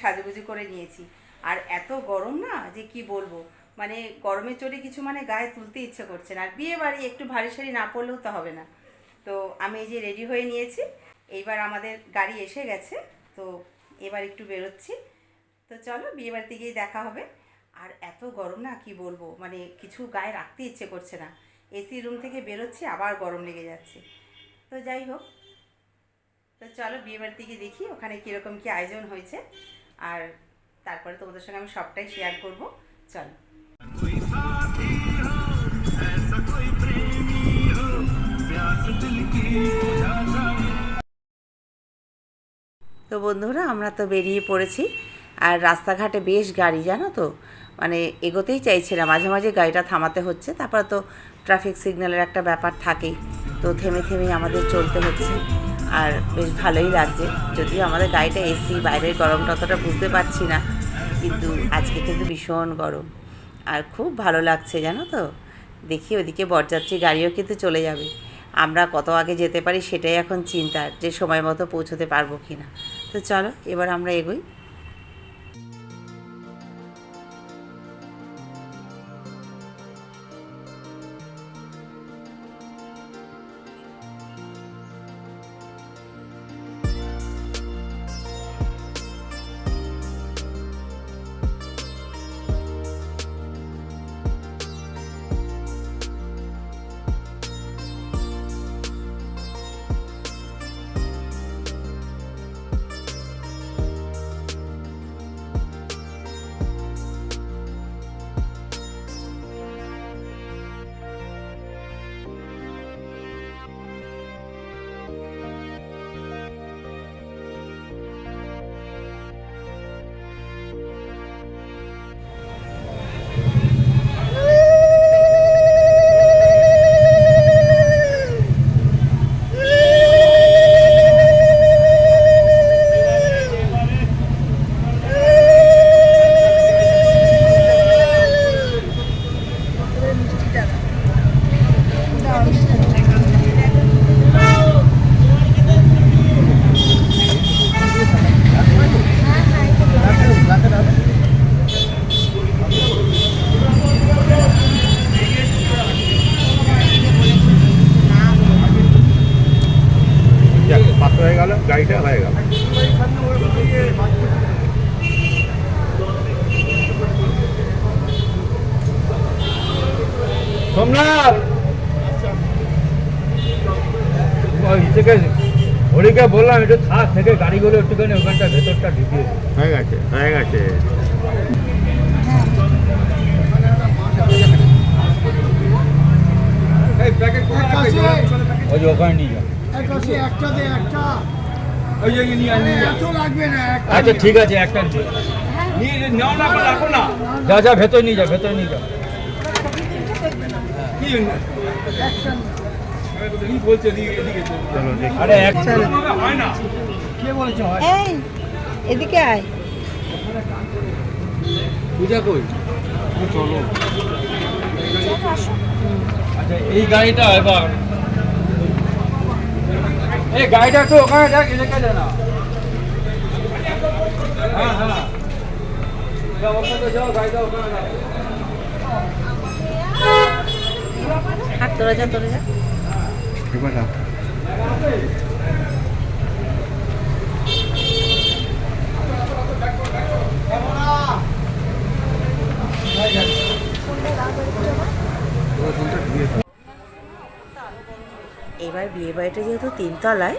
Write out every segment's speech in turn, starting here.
সাজুগুজু করে নিয়েছি। আর এত গরম না যে কি বলব? মানে গরমে চড়ে কিছু মানে গায়ে তুলতে ইচ্ছে করছে না। আর বিয়ে বাড়ি একটু ভারী সারি না পড়লেও তো হবে না। তো আমি এই যে রেডি হয়ে নিয়েছি। এইবার আমাদের গাড়ি এসে গেছে। তো এবার একটু বেরোচ্ছি। তো চলো বিয়ে বাড়িতে গিয়ে দেখা হবে। আর এত গরম না কি বলব? মানে কিছু গায়ে রাখতে ইচ্ছে করছে না। এসি রুম থেকে বেরোচ্ছি, আবার গরম লেগে যাচ্ছে। তো যাই হোক। তো চলো বিয়ে বাড়িতে গিয়ে দেখি ওখানে কীরকম কী আয়োজন হয়েছে। আর তারপরে তোমাদের সঙ্গে আমি সবটাই শেয়ার করব। চলো। তো বন্ধুরা আমরা তো বেরিয়ে পড়েছি আর রাস্তাঘাটে বেশ গাড়ি জানো তো? মানে এগোতেই চাইছে না মাঝে মাঝে গাড়িটা থামাতে হচ্ছে তারপর তো ট্রাফিক সিগন্যালের একটা ব্যাপার থাকেই তো থেমে থেমেই আমাদের চলতে হচ্ছে। আর বেশ ভালোই লাগছে। যদিও আমাদের গাড়িটা এসি, বাইরের গরমটা অতটা বুঝতে পারছি না, কিন্তু আজকে কিন্তু ভীষণ গরম। আর খুব ভালো লাগছে, জানো তো? দেখি ওদিকে বরযাত্রী গাড়িও কিন্তু চলে যাবে। আমরা কত আগে যেতে পারি সেটাই এখন চিন্তার, যে সময় মতো পৌঁছতে পারব কি না তো চলো, এবার আমরা এগোই। সোমনাথ! থেকে হরিকে বললাম একটু থাক থেকে গাড়িগুলো একটুখানি ওখানটা ভেতরটা ঢুকিয়ে। হয়ে গেছে হয়ে গেছে। ওই যে ওখানে নিয়ে যা একটা দে একটা। ওই যে নিয়ে আয়, নিয়ে যা। এত লাগবে না আচ্ছা ঠিক আছে একটা নিয়ে নাও না রাখো না। যা যা ভেতর নিয়ে যা ভেতর নিয়ে যা। এই, এদিকে আয়। পূজা কই? চলো। আচ্ছা এই গাড়িটা এবার। এই গাড়িটা একটু ওখানে দেখ রেখে দে না। হ্যাঁ হ্যাঁ। ওখানে যাও, গাড়িটা ওখানে রাখো। হাত তোরা যা তোরা যা। এবার রাখ। এবার বিয়ে বাড়িটা যেহেতু তিনতলায়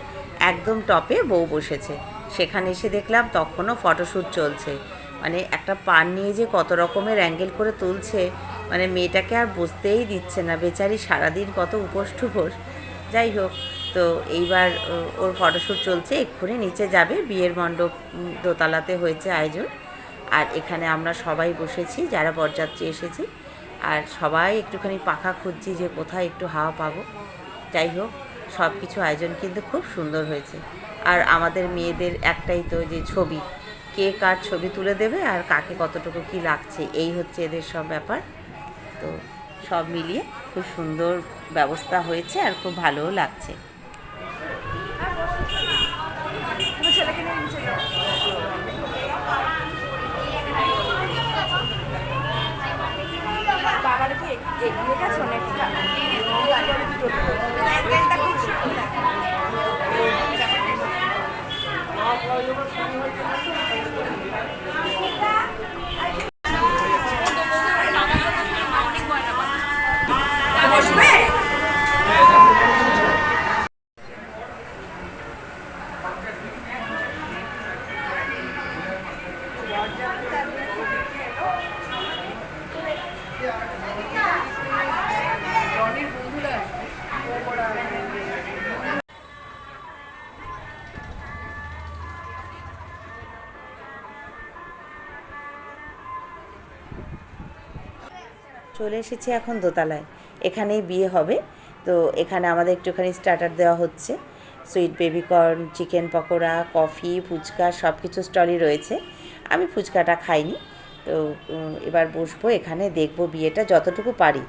একদম টপে বউ বসেছে। সেখানে এসে দেখলাম তখনও ফটোশ্যুট চলছে। মানে একটা পান নিয়ে যে কত রকমের অ্যাঙ্গেল করে তুলছে মানে মেয়েটাকে আর বসতেই দিচ্ছে না। বেচারি সারাদিন কত উপোস টুপোস। যাই হোক, তো এইবার ওর ফটোশ্যুট চলছে, এক্ষুনি নিচে যাবে। বিয়ের মণ্ডপ দোতলাতে হয়েছে আয়োজন। আর এখানে আমরা সবাই বসেছি, যারা বরযাত্রী এসেছি। আর সবাই একটুখানি পাখা খুঁজছি যে কোথায় একটু হাওয়া পাবো। যাই হোক সব কিছু আয়োজন কিন্তু খুব সুন্দর হয়েছে। আর আমাদের মেয়েদের একটাই তো যে ছবি, কে কার ছবি তুলে দেবে আর কাকে কতটুকু কি লাগছে, এই হচ্ছে এদের সব ব্যাপার। তো সব মিলিয়ে খুব সুন্দর ব্যবস্থা হয়েছে আর খুব ভালোও লাগছে। ছেলেকে নিয়ে চলে এসেছি এখন দোতলায়। এখানেই বিয়ে হবে। তো এখানে আমাদের একটুখানি স্টার্টার দেওয়া হচ্ছে। Sweet baby corn chicken pakora coffee phuchka সব কিছু স্টলই রয়েছে। আমি ফুচকাটা খাইনি। তো এবার বসবো এখানে দেখব বিয়েটা যতটুকু পারি।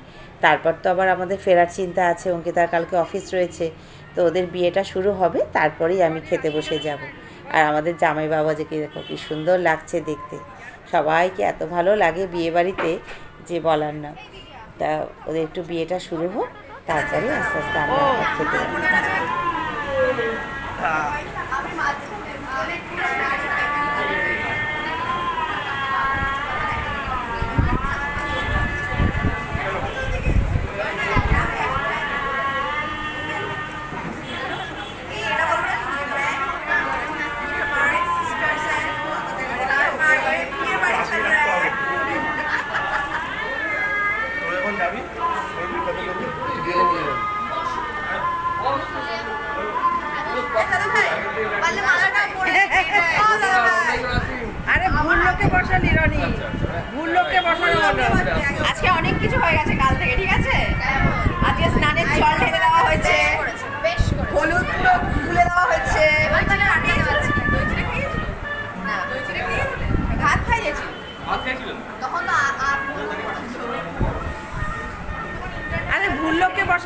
তারপর তো আবার আমাদের ফেরার চিন্তা আছে অঙ্কিতার কালকে অফিস রয়েছে তো ওদের বিয়েটা শুরু হবে তারপরেই আমি খেতে বসে যাব। আর আমাদের জামাই বাবা যে কি দেখো কি সুন্দর লাগছে দেখতে। সবাইকে এত ভালো লাগে বিয়ে বাড়িতে যে বলার না। তা ওদের একটু বিয়েটা শুরু হোক তারপরে আস্তে আস্তে আমরা খেতে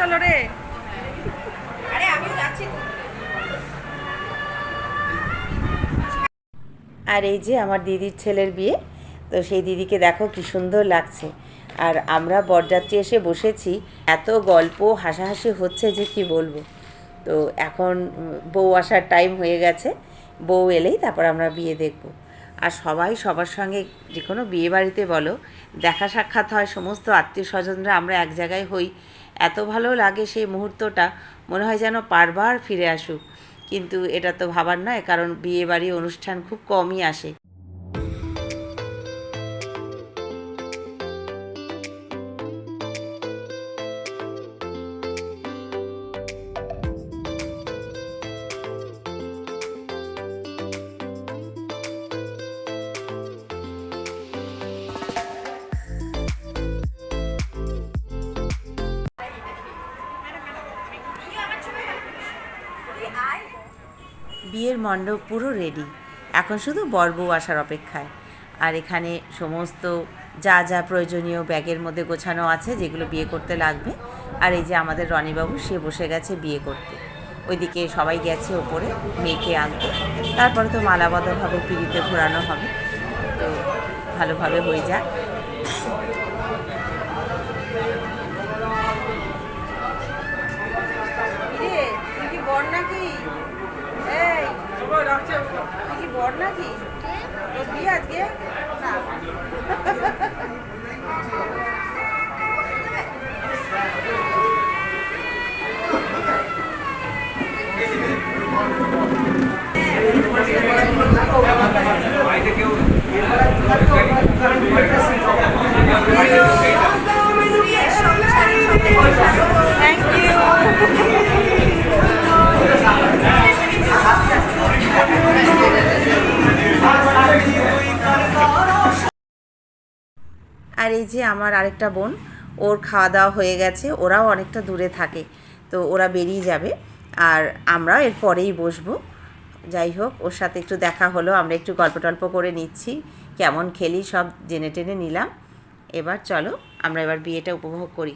বসালো রে। আরে আমিও যাচ্ছি আর এই যে আমার দিদির ছেলের বিয়ে তো সেই দিদিকে দেখো কি সুন্দর লাগছে। আর আমরা বরযাত্রী এসে বসেছি এত গল্প হাসাহাসি হচ্ছে যে কি বলব। তো এখন বউ আসার টাইম হয়ে গেছে বউ এলেই তারপর আমরা বিয়ে দেখব। আর সবাই সবার সঙ্গে যে কোনো বিয়ে বাড়িতে বলো দেখা সাক্ষাৎ হয় সমস্ত আত্মীয় স্বজনরা আমরা এক জায়গায় হই এত ভালো লাগে সেই মুহূর্তটা, মনে হয় যেন বারবার ফিরে আসুক। কিন্তু এটা তো ভাবার নয়, কারণ বিয়েবাড়ি অনুষ্ঠান খুব কমই আসে। বিয়ের মণ্ডপ পুরো রেডি এখন শুধু বর বউ আসার অপেক্ষায়। আর এখানে সমস্ত যা যা প্রয়োজনীয় ব্যাগের মধ্যে গোছানো আছে, যেগুলো বিয়ে করতে লাগবে, আর এই যে আমাদের রনিবাবু, সে বসে গেছে বিয়ে করতে। ওইদিকে সবাই গেছে ওপরে, মেয়েকে আনতে। তারপরে তো মালাবদ্ধভাবে পিড়িতে ঘোরানো হবে। তো ভালোভাবে হয়ে যাক। নাকি? কি বর নাকি? তোর বিয়ে আজকে? না। থ্যাংক যে আমার আরেকটা বোন, ওর খাওয়া দাওয়া হয়ে গেছে, ওরাও অনেকটা দূরে থাকে, তো ওরা বেরিয়ে যাবে, আর আমরা এর পরেই বসবো। যাই হোক, ওর সাথে একটু দেখা হলো, আমরা একটু গল্প টল্প করে নিচ্ছি, কেমন খেলি সব জেনে টেনে নিলাম। এবার চলো, আমরা এবার বিয়েটা উপভোগ করি।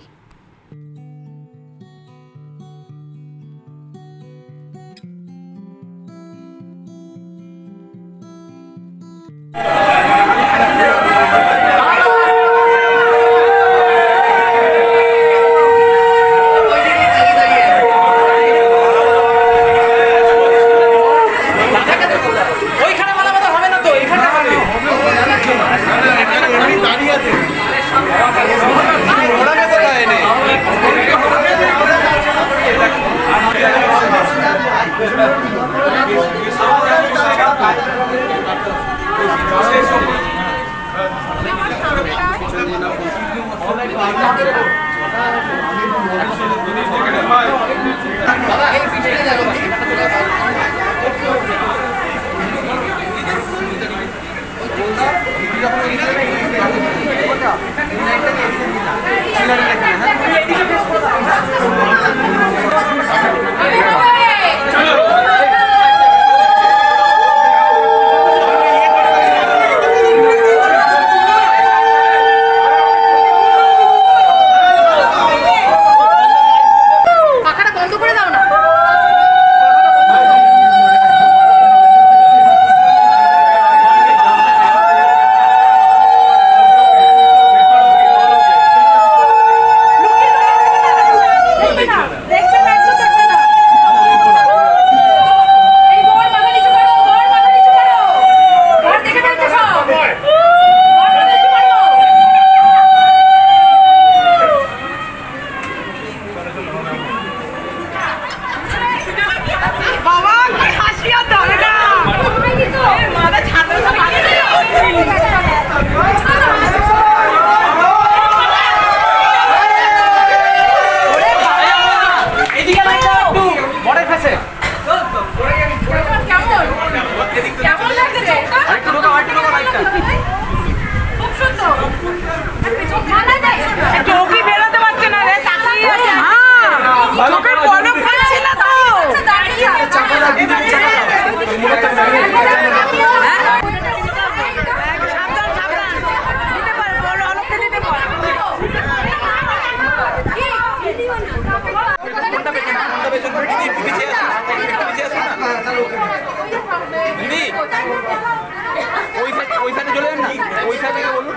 ওই সাইড ওই সাইডে চলে যান ওই সাইডে বলুন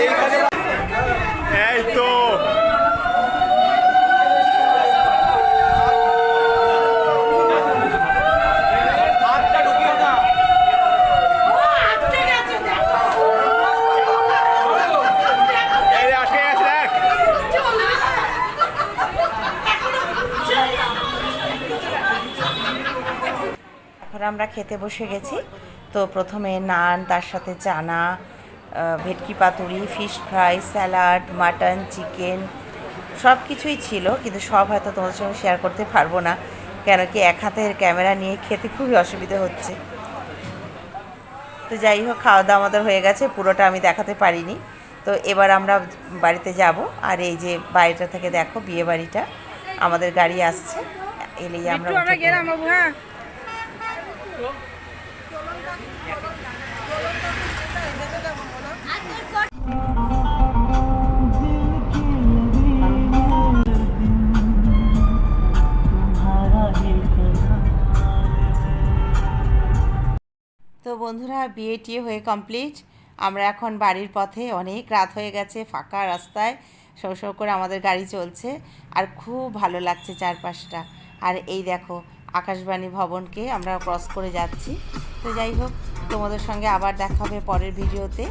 এই এখন আমরা খেতে বসে গেছি। তো প্রথমে নান তার সাথে চানা ভেটকি পাতুরি fish fry salad mutton chicken সব কিছুই ছিল। কিন্তু সব হয়তো তোমাদের সঙ্গে শেয়ার করতে পারব না কেন কি এক হাতের ক্যামেরা নিয়ে খেতে খুবই অসুবিধে হচ্ছে। তো যাই হোক খাওয়া দাওয়া আমাদের হয়ে গেছে পুরোটা আমি দেখাতে পারিনি। তো এবার আমরা বাড়িতে যাব আর এই যে বাড়িটা থেকে দেখো বিয়ে বাড়িটা আমাদের গাড়ি আসছে এলেই আমরা। তো বন্ধুরা বিয়ে হয়ে কমপ্লিট আমরা এখন বাড়ির পথে, অনেক রাত হয়ে গেছে, ফাঁকা রাস্তায় শো করে আমাদের গাড়ি চলছে। আর খুব ভালো লাগছে চারপাশটা। আর এই দেখো আকাশবাণী ভবনকে আমরা ক্রস করে যাচ্ছি। তো যাই হোক, তোমাদের সঙ্গে আবার দেখা হবে পরের ভিডিওতে।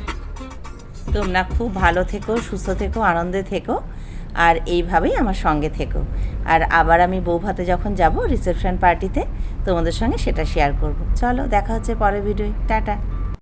তোমরা খুব ভালো থেকো, সুস্থ থেকো, আনন্দে থেকো, আর এইভাবেই আমার সঙ্গে থেকো। আর আবার আমি বৌভাতে যখন যাব রিসেপশন পার্টিতে তোমাদের সঙ্গে সেটা শেয়ার করব। চলো, দেখা হচ্ছে পরের ভিডিও টাটা।